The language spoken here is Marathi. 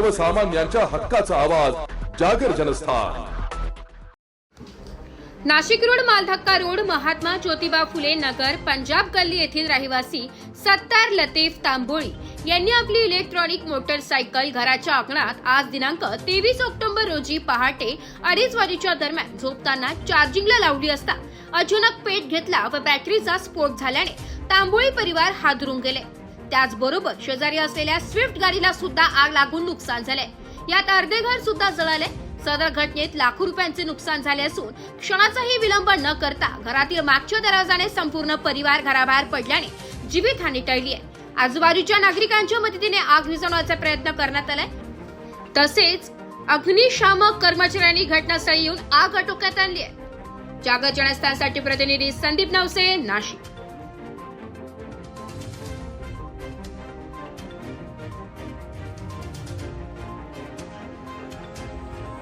सर्वसामान्यांच्या हक्काचा आवाज जागर जनस्थान. नाशिक रोड मालधक्का रोड महात्मा ज्योतिबा फुले नगर पंजाब गल्ली येथील रहिवासी सत्तार लतीफ तांबोळी यांनी आपली इलेक्ट्रॉनिक मोटरसायकल घराच्या अंगणात आज दिनांक तेवीस ऑक्टोबर रोजी पहाटे अडीच वाजेच्या दरम्यान झोपताना चार्जिंगला लावली असता अचानक पेट घेतला व बॅटरीचा स्फोट झाल्याने तांबोळी परिवार हादरून गेले. त्याचबरोबर शेजारी असलेल्या स्विफ्ट गाडीला सुद्धा आग लागून नुकसान झाले यात अर्धे घर सुद्धा जळाले सदर घटनेत लाखो रुपयांचे नुकसान झाले असून क्षणाचाही विलंब न करता घरातील मागच्या दरवाजाने संपूर्ण परिवार घराबाहेर पडल्याने जीवितहानी टळली आहे आजूबाजूच्या नागरिकांच्या मदतीने आग विझवण्याचा प्रयत्न करण्यात आलाय. तसेच अग्निशामक कर्मचाऱ्यांनी घटनास्थळी येऊन आग आटोक्यात आणली आहे जागर जनस्थानसाठी प्रतिनिधी संदीप नवसे नाशिक.